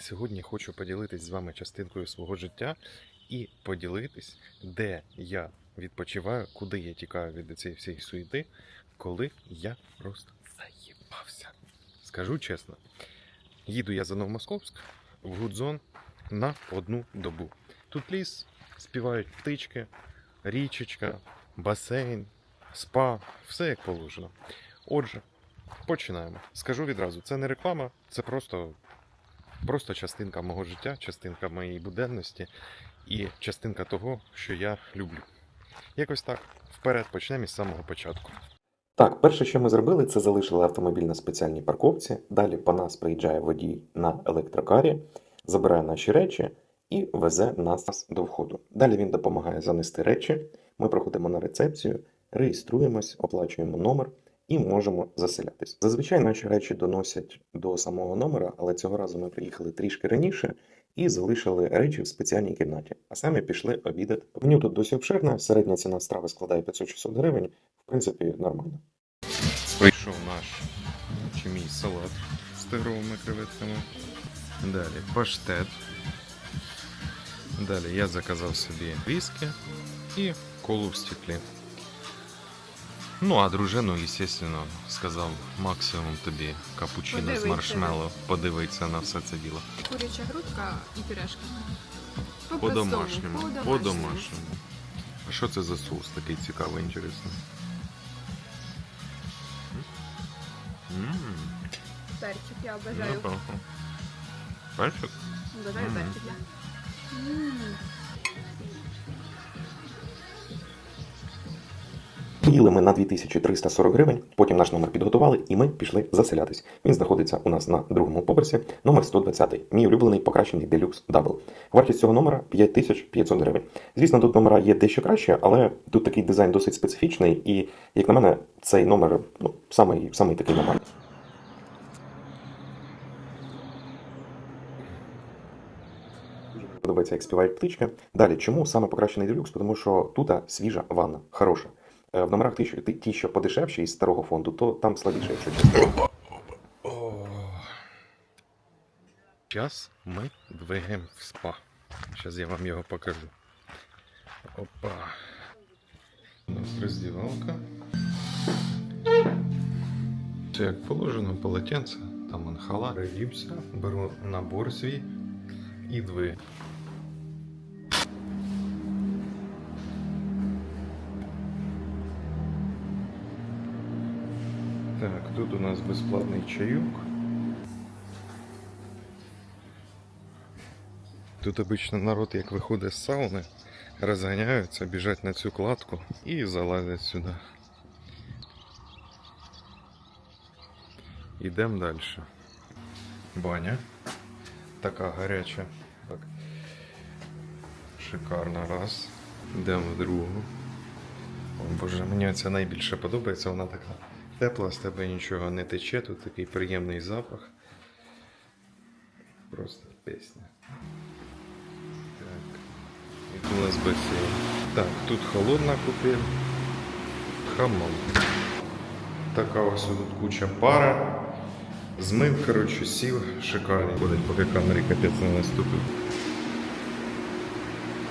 Сьогодні хочу поділитись з вами частинкою свого життя і поділитись, де я відпочиваю, куди я тікаю від цієї всієї суєти, коли я просто заїбався. Скажу чесно, їду я за Новомосковськ в Гудзон на одну добу. Тут ліс, співають птички, річечка, басейн, спа, все як положено. Отже, починаємо. Скажу відразу, це не реклама, це просто просто частинка мого життя, частинка моєї буденності і частинка того, що я люблю. Якось так. Вперед почнемо із самого початку. Так, перше, що ми зробили, це залишили автомобіль на спеціальній парковці. Далі по нас приїжджає водій на електрокарі, забирає наші речі і везе нас до входу. Далі він допомагає занести речі. Ми проходимо на рецепцію, реєструємось, оплачуємо номер і можемо заселятись. Зазвичай наші речі доносять до самого номера, але цього разу ми приїхали трішки раніше і залишили речі в спеціальній кімнаті, а самі пішли обідати. Меню тут досі обширне, середня ціна страви складає 500-600 гривень, в принципі, нормально. Прийшов наш чи мій салат з тигровими креветками. Далі паштет. Далі я заказав собі віскі і колу в стеклі. Ну, а дружину, звісно, сказав максимум тобі капучино з Подивиться. Подивиться на все це діло. Куряча грудка і пюрешка. По-домашньому. По-простому, По-домашньому. А що це за соус такий цікавий, інтересний? М. Перчик, я обожаю. Неплохо. Перчик? Обожаю Мгм. перчик. я. М. Поїли ми на 2340 гривень, потім наш номер підготували, і ми пішли заселятись. Він знаходиться у нас на другому поверсі, номер 120. Мій улюблений покращений делюкс дабл. Вартість цього номера 5500 гривень. Звісно, тут номера є дещо краще, але тут такий дизайн досить специфічний, і, як на мене, цей номер ну, самий, самий такий нормальний. Подобається, як співають птички. Далі, чому саме покращений делюкс? Тому що тут свіжа ванна, хороша. Е, В номерах ті, що, ті- що подешевші із старого фонду, то там слабіше, якщо чесно. Зараз ми двигаємо в спа. Зараз я вам його покажу. Опа. У роздівалка. Це як положено, полотенце, там халат. Перевівся, беру набор свій і дві. Тут у нас безплатний чайок. Тут обично народ, як виходить з сауни, розганяються, біжать на цю кладку і залазять сюди. Йдемо далі. Баня. Така гаряча. Так. Шикарно раз. Йдемо в другу. О, Боже, мені ця найбільше подобається, вона така тепла, з тебе нічого не тече, тут такий приємний запах. Просто пісня. Так. І у нас басейн. Так, тут холодна купель. Хамам. Така ось тут куча пара. Змив, коротше, сів, шикарний. Ходить, поки камері капець не наступив.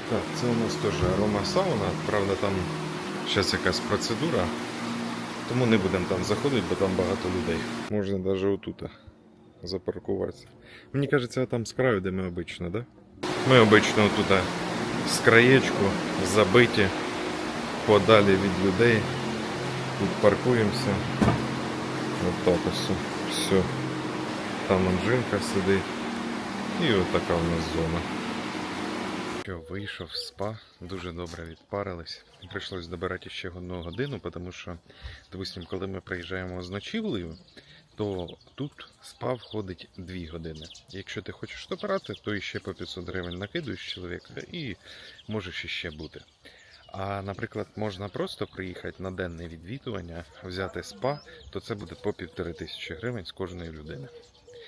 Так, це у нас теж арома сауна. Правда, там зараз якась процедура. Тому не будемо там заходити, бо там багато людей. Можна навіть отут запаркуватися. Мені кажеться, там з краю, де ми обично, да? Ми обично тут з краєчку забиті, подалі від людей. Тут паркуємося. От так ось. Все. Там жінка сидить. І от така у нас зона. Що, вийшов з спа, дуже добре відпарились. Прийшлось добирати ще одну годину, тому що, допустим, коли ми приїжджаємо з ночівлею, то тут спа входить 2 години. Якщо ти хочеш добирати, то іще по 500 гривень накидуєш чоловіка і можеш іще бути. А, наприклад, можна просто приїхати на денне відвідування, взяти спа, то це буде по півтори тисячі гривень з кожної людини.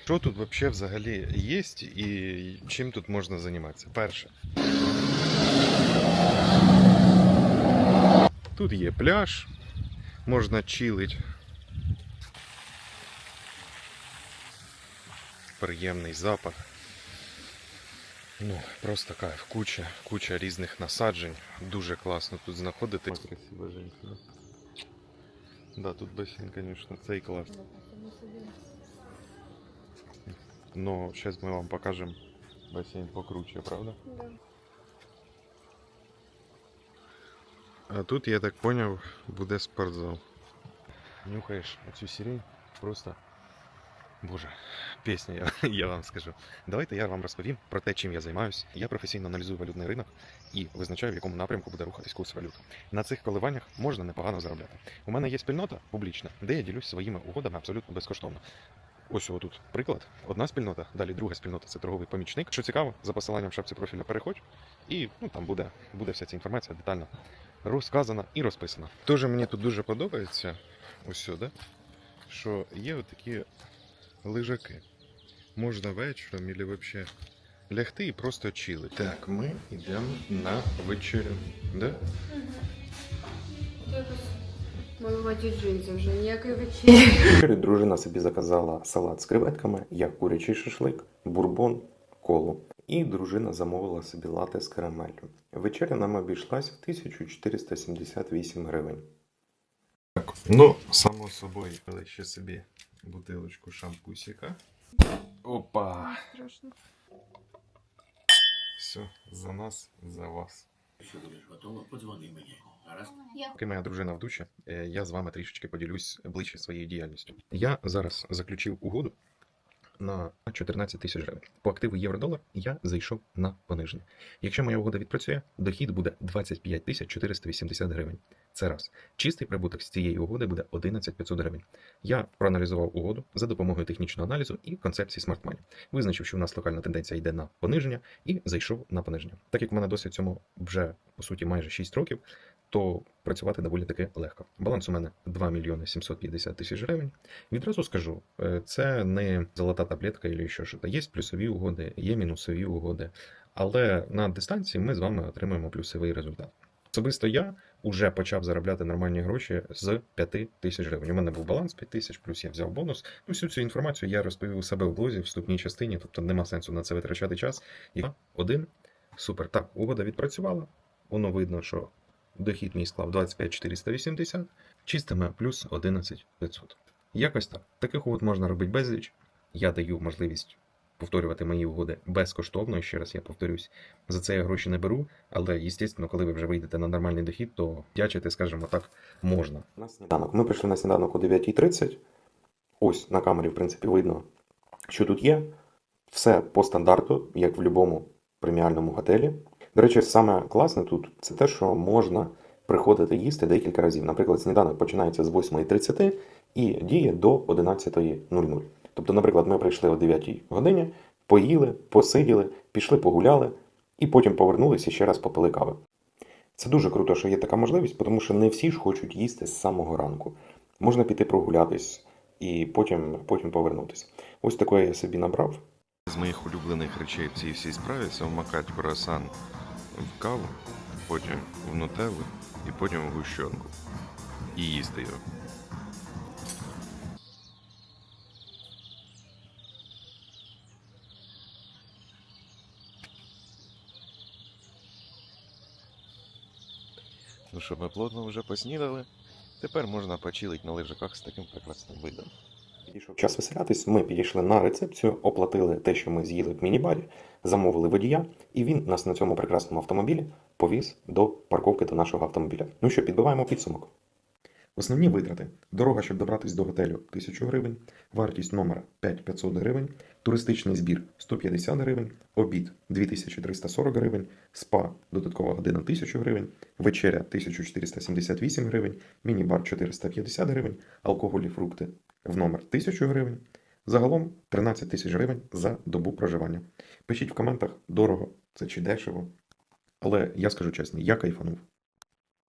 Що тут вообще взагалі є і чим тут можна займатися? Перше. Тут є пляж, можна чилить. Приємний запах. Ну, просто кайф. Куча, куча різних насаджень. Дуже класно тут знаходити. Красива жінка. Да? тут басейн, звісно, цей клас. Но зараз ми вам покажемо басейн покруче, правда? А тут, я так поняв, буде спортзал. Нюхаєш оцю сирень, просто. Боже, пісня, я, я вам скажу. Давайте я вам розповім про те, чим я займаюся. Я професійно аналізую валютний ринок і визначаю, в якому напрямку буде рухатись курс валют. На цих коливаннях можна непогано заробляти. У мене є спільнота публічна, де я ділюсь своїми угодами абсолютно безкоштовно. Ось тут приклад. Одна спільнота, далі друга спільнота це торговий помічник. Що цікаво, за посиланням в шапці профіля переходь, і ну, там буде, буде вся ця інформація детально розказана і розписана. Дуже мені тут дуже подобається ось сюди, що є отакі лежаки. Можна вечором або взагалі лягти і просто чилити. Так, ми йдемо на вечерю. Да? Малуваті джинси вже ніякої вечері. Дружина собі заказала салат з креветками, я курячий шашлик, бурбон, колу. І дружина замовила собі лате з карамеллю. Вечеря нам обійшлась в 1478 гривень. Так, ну, само собою, але ще собі бутилочку шампусіка. Опа! Страшно. Все, за нас, за вас. Якщо будеш готова, подзвони мені. Гаразд? Поки моя дружина в душі, е, я з вами трішечки поділюсь ближче своєю діяльністю. Я зараз заключив угоду на 14 тисяч гривень. По активу євро-долар я зайшов на пониження. Якщо моя угода відпрацює, дохід буде 25 тисяч 480 гривень. Це раз. Чистий прибуток з цієї угоди буде 11 500 гривень. Я проаналізував угоду за допомогою технічного аналізу і концепції Smart Money. Визначив, що у нас локальна тенденція йде на пониження, і зайшов на пониження. Так як в мене досвід в цьому вже по суті майже 6 років, то працювати доволі таки легко. Баланс у мене 2 мільйони 750 тисяч гривень. Відразу скажу, е, це не золота таблетка або що що. Є плюсові угоди, є мінусові угоди, але на дистанції ми з вами отримаємо плюсовий результат. Особисто я вже почав заробляти нормальні гроші з 5 тисяч гривень. У мене був баланс 5 тисяч, плюс я взяв бонус. Ну, всю цю інформацію я розповів у себе в блозі в вступній частині, тобто нема сенсу на це витрачати час. І один супер. Так, угода відпрацювала. Воно видно, що дохід мій склав 25 480, чистиме плюс 11 500. Якось так. Таких угод можна робити безліч. Я даю можливість повторювати мої угоди безкоштовно. І ще раз я повторюсь, за це я гроші не беру, але, звісно, коли ви вже вийдете на нормальний дохід, то дячити, скажімо так, можна. На сніданок. Ми прийшли на сніданок о 9.30. Ось на камері, в принципі, видно, що тут є. Все по стандарту, як в будь-якому преміальному готелі. До речі, саме класне тут це те, що можна приходити їсти декілька разів. Наприклад, сніданок починається з 8.30 і діє до 11.00. Тобто, наприклад, ми прийшли о 9 годині, поїли, посиділи, пішли погуляли і потім повернулися ще раз попили кави. Це дуже круто, що є така можливість, тому що не всі ж хочуть їсти з самого ранку. Можна піти прогулятись і потім, потім повернутися. Ось такое я собі набрав. З моїх улюблених речей в цій всій справі це вмакати круасан в каву, потім в нутеллу і потім в гущонку. І їсти його. Ну що, ми плотно вже поснідали. Тепер можна почилить на лежаках з таким прекрасним видом. Підійшов час веселятись. Ми підійшли на рецепцію, оплатили те, що ми з'їли в міні-барі, замовили водія, і він нас на цьому прекрасному автомобілі повіз до парковки до нашого автомобіля. Ну що, підбиваємо підсумок. Основні витрати: дорога, щоб добратись до готелю 1000 гривень, вартість номера 5500 гривень, туристичний збір 150 гривень, обід 2340 гривень, спа додаткова година 1000 гривень, вечеря 1478 гривень, міні-бар 450 гривень, алкоголь і фрукти в номер 1000 гривень. Загалом 13 тисяч гривень за добу проживання. Пишіть в коментах, дорого це чи дешево. Але я скажу чесно, я кайфанув.